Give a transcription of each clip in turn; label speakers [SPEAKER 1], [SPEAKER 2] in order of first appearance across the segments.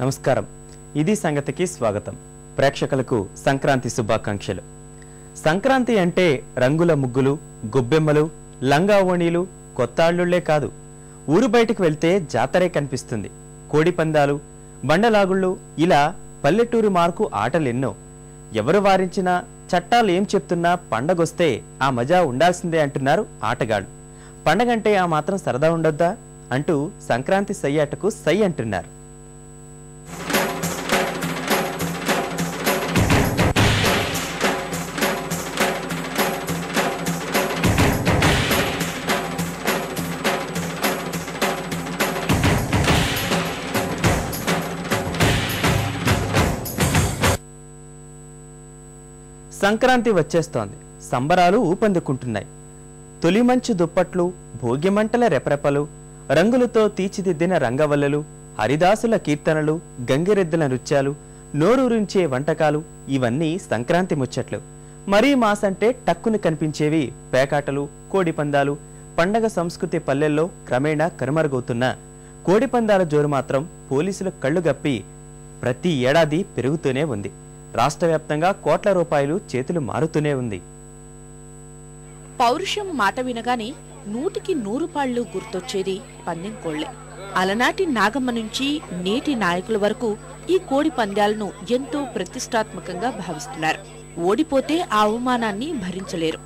[SPEAKER 1] నమస్కారం. ఇది సంగతికి స్వాగతం. ప్రేక్షకులకు సంక్రాంతి శుభాకాంక్షలు. సంక్రాంతి అంటే రంగుల ముగ్గులు గొబ్బెమ్మలు లంగా ఓణీలు కొత్త కాదు. ఊరు బయటకు వెళ్తే జాతరే కనిపిస్తుంది. కోడిపందాలు బండలాగుళ్ళు ఇలా పల్లెటూరు మార్కు ఆటలెన్నో. ఎవరు వారించినా చట్టాలు ఏం చెప్తున్నా పండగొస్తే ఆ మజా ఉండాల్సిందే అంటున్నారు ఆటగాళ్ళు. పండగంటే ఆ మాత్రం సరదా ఉండొద్దా? అంటూ సంక్రాంతి సయ్యాటకు సై అంటున్నారు. సంక్రాంతి వచ్చేస్తోంది. సంబరాలు ఊపందుకుంటున్నాయి. తొలి మంచు దుప్పట్లు భోగిమంటల రెపరెపలు రంగులతో తీర్చిదిద్దిన రంగవల్లలు హరిదాసుల కీర్తనలు గంగిరెద్దుల నృత్యాలు నోరూరించే వంటకాలు ఇవన్నీ సంక్రాంతి ముచ్చట్లు. మరీ మాసంటే టక్కుని కనిపించేవి పేకాటలు కోడిపందాలు పండగ సంస్కృతి పల్లెల్లో క్రమేణా కనుమరుగవుతున్న. కోడిపందాల జోరు మాత్రం పోలీసులు కళ్ళు గప్పి ప్రతి ఏడాది పెరుగుతూనే ఉంది. రాష్ట్ర వ్యాప్తంగా కోట్ల రూపాయలు చేతులు మారుతూనే ఉంది.
[SPEAKER 2] పౌరుషం మాట వినగానే నూటికి నూరు పాళ్ళు గుర్తొచ్చేది పందెం కోళ్ళే అలనాటి నాగమ్మ నుంచి నేటి నాయకుల వరకు ఈ కోడి పందాలను ఎంతో ప్రతిష్టాత్మకంగా భావిస్తున్నారు. ఓడిపోతే ఆ అవమానాన్ని భరించలేరు.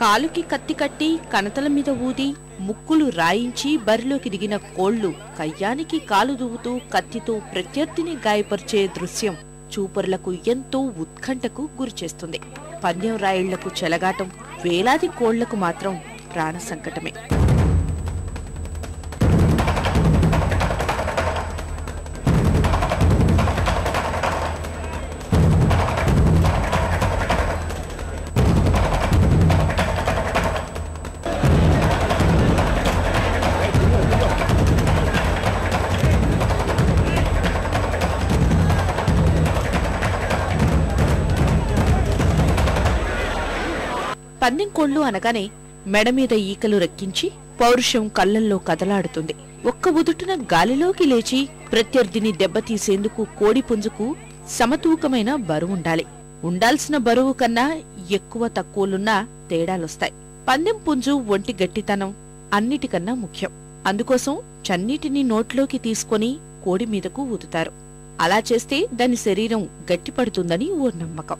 [SPEAKER 2] కాలుకి కత్తి కట్టి కనతల మీద ఊది ముక్కులు రాయించి బరిలోకి దిగిన కోళ్ళు కయ్యానికి కాలు దువ్వుతూ కత్తితో ప్రత్యర్థిని గాయపరిచే దృశ్యం చూపరులకు ఎంతో ఉత్కంఠకు గురిచేస్తుంది. పందెం రాయిళ్ళకు చెలగాటం వేలాది కోళ్ళకు మాత్రం ప్రాణ సంకటమే. పందెంకోళ్ళు అనగానే మెడమీద ఈకలు రెక్కించి పౌరుషం కళ్ళల్లో కదలాడుతుంది. ఒక్క ఉదుటున గాలిలోకి లేచి ప్రత్యర్థిని దెబ్బతీసేందుకు కోడి పుంజుకు సమతూకమైన బరువుండాలి ఉండాల్సిన బరువు కన్నా ఎక్కువ తక్కువలున్నా తేడాలొస్తాయి. పందెం పుంజు ఒంటి గట్టితనం అన్నిటికన్నా ముఖ్యం. అందుకోసం చన్నీటిని నోట్లోకి తీసుకొని కోడి మీదకు ఊదుతారు. అలా చేస్తే దాని శరీరం గట్టిపడుతుందని ఓ నమ్మకం.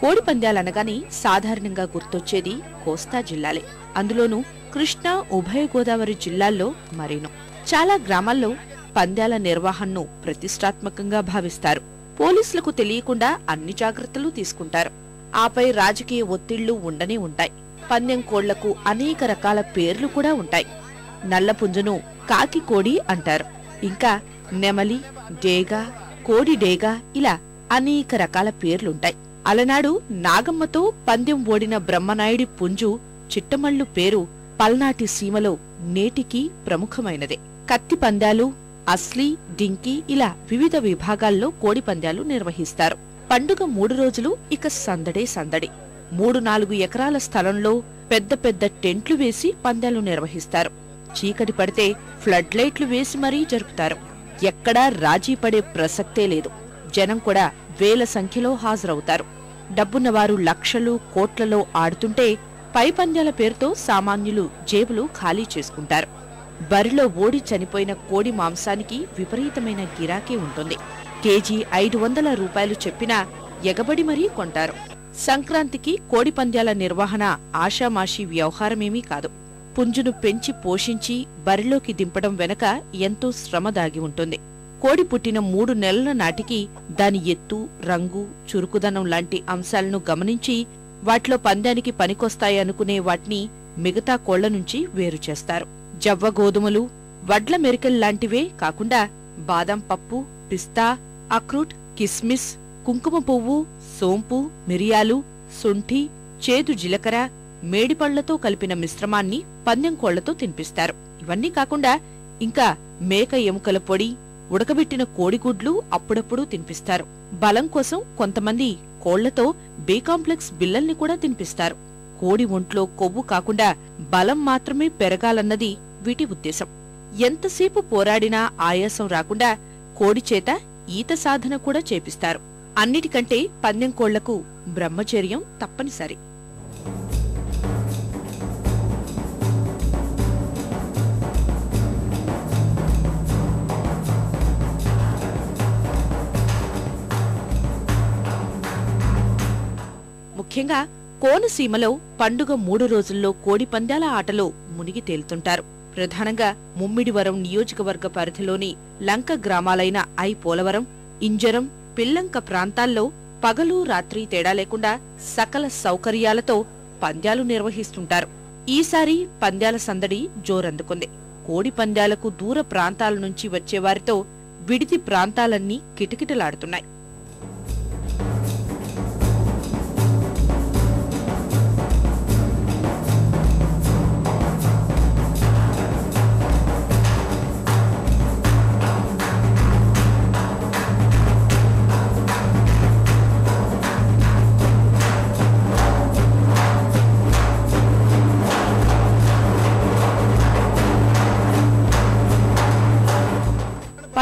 [SPEAKER 2] కోడి పందాలనగానే సాధారణంగా గుర్తొచ్చేది కోస్తా జిల్లాలే. అందులోనూ కృష్ణా ఉభయ గోదావరి జిల్లాల్లో మరీను. చాలా గ్రామాల్లో పందాల నిర్వహణను ప్రతిష్టాత్మకంగా భావిస్తారు. పోలీసులకు తెలియకుండా అన్ని జాగ్రత్తలు తీసుకుంటారు. ఆపై రాజకీయ ఒత్తిళ్ళు ఉండనే ఉంటాయి. పందెం కోళ్ళకు అనేక రకాల పేర్లు కూడా ఉంటాయి. నల్లపుంజను కాకి కోడి అంటారు. ఇంకా నెమలి డేగా కోడి డేగా ఇలా అనేక రకాల పేర్లుంటాయి. అలనాడు నాగమ్మతో పందెం ఓడిన బ్రహ్మనాయుడి పుంజు చిట్టమళ్ళు పేరు పల్నాటి సీమలో నేటికి ప్రముఖమైనదే. కత్తి పందాలు అస్లీ డింకీ ఇలా వివిధ విభాగాల్లో కోడి పందాలు నిర్వహిస్తారు. పండుగ మూడు రోజులు ఇక సందడే సందడి. మూడు నాలుగు ఎకరాల స్థలంలో పెద్ద పెద్ద టెంట్లు వేసి పందాలు నిర్వహిస్తారు. చీకటి పడితే ఫ్లడ్ లైట్లు వేసి మరీ జరుపుతారు. ఎక్కడా రాజీ పడే ప్రసక్తే లేదు. జనం కూడా వేల సంఖ్యలో హాజరవుతారు. డబ్బున్నవారు లక్షలు కోట్లలో ఆడుతుంటే పై పంద్యాల పేరుతో సామాన్యులు జేబులు ఖాళీ చేసుకుంటారు. బరిలో ఓడి చనిపోయిన కోడి మాంసానికి విపరీతమైన గిరాకీ ఉంటుంది. కేజీ ఐదు వందల రూపాయలు చెప్పినా ఎగబడి మరీ కొంటారు. సంక్రాంతికి కోడి పంద్యాల నిర్వహణ ఆషామాషీ వ్యవహారమేమీ కాదు. పుంజును పెంచి పోషించి బరిలోకి దింపడం వెనక ఎంతో శ్రమ దాగి ఉంటుంది. కోడి పుట్టిన మూడు నెలల నాటికి దాని ఎత్తు రంగు చురుకుదనం లాంటి అంశాలను గమనించి వాటిలో పందానికి పనికొస్తాయనుకునే వాటిని మిగతా కోళ్ళ నుంచి వేరు చేస్తారు. జవ్వ గోధుమలు వడ్ల మెరికల్లాంటివే కాకుండా బాదం పప్పు పిస్తా అక్రూట్ కిస్మిస్ కుంకుమ పువ్వు సోంపు మిరియాలు శుంఠి చేదు జీలకర్ర మేడిపళ్ళతో కలిపిన మిశ్రమాన్ని పందెం కోళ్ళతో తినిపిస్తారు. ఇవన్నీ కాకుండా ఇంకా మేక ఎముకల పొడి ఉడకబెట్టిన కోడిగుడ్లు అప్పుడప్పుడు తినిపిస్తారు. బలం కోసం కొంతమంది కోళ్ళతో బీకాంప్లెక్స్ బిల్లల్ని కూడా తినిపిస్తారు. కోడి ఒంట్లో కొవ్వు కాకుండా బలం మాత్రమే పెరగాలన్నది వీటి ఉద్దేశం. ఎంతసేపు పోరాడినా ఆయాసం రాకుండా కోడి చేత ఈత సాధన కూడా చేపిస్తారు. అన్నిటికంటే పందెం కోళ్ళకు బ్రహ్మచర్యం తప్పనిసరి. ముఖ్యంగా కోనసీమలో పండుగ మూడు రోజుల్లో కోడి పందాల ఆటలో మునిగి తేలుతుంటారు. ప్రధానంగా ముమ్మిడివరం నియోజకవర్గ పరిధిలోని లంక గ్రామాలైన ఐ పోలవరం ఇంజరం పిల్లంక ప్రాంతాల్లో పగలు రాత్రి తేడా లేకుండా సకల సౌకర్యాలతో పంద్యాలు నిర్వహిస్తుంటారు. ఈసారి పంద్యాల సందడి జోరందుకుంది. కోడి పంద్యాలకు దూర ప్రాంతాల నుంచి వచ్చేవారితో విడిది ప్రాంతాలన్నీ కిటకిటలాడుతున్నాయి.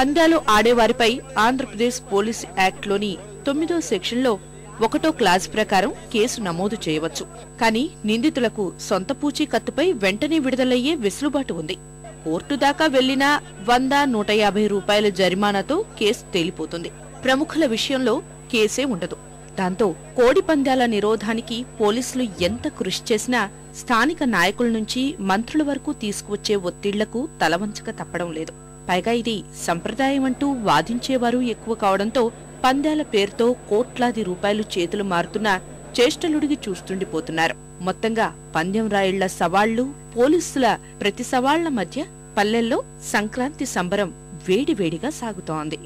[SPEAKER 2] పందాలు ఆడేవారిపై ఆంధ్రప్రదేశ్ పోలీస్ యాక్ట్లోని తొమ్మిదో సెక్షన్లో ఒకటో క్లాజ్ ప్రకారం కేసు నమోదు చేయవచ్చు. కానీ నిందితులకు సొంత పూచీకత్తుపై వెంటనే విడుదలయ్యే వెసులుబాటు ఉంది. కోర్టు దాకా వెళ్ళినా వంద నూట యాభై రూపాయల జరిమానాతో కేసు తేలిపోతుంది. ప్రముఖుల విషయంలో కేసే ఉండదు. దాంతో కోడి పందాల నిరోధానికి పోలీసులు ఎంత కృషి చేసినా స్థానిక నాయకుల నుంచి మంత్రుల వరకు తీసుకువచ్చే ఒత్తిళ్ళకు తలవంచక తప్పడం లేదు. పైగా ఇది సంప్రదాయమంటూ వాదించేవారు ఎక్కువ కావడంతో పందాల పేరుతో కోట్లాది రూపాయలు చేతులు మారుతున్న చేష్టలుడిగి చూస్తుండిపోతున్నారు. మొత్తంగా పందెం రాయిళ్ళ సవాళ్ళు పోలీసుల ప్రతి సవాళ్ళ మధ్య పల్లెల్లో సంక్రాంతి సంబరం వేడివేడిగా సాగుతోంది.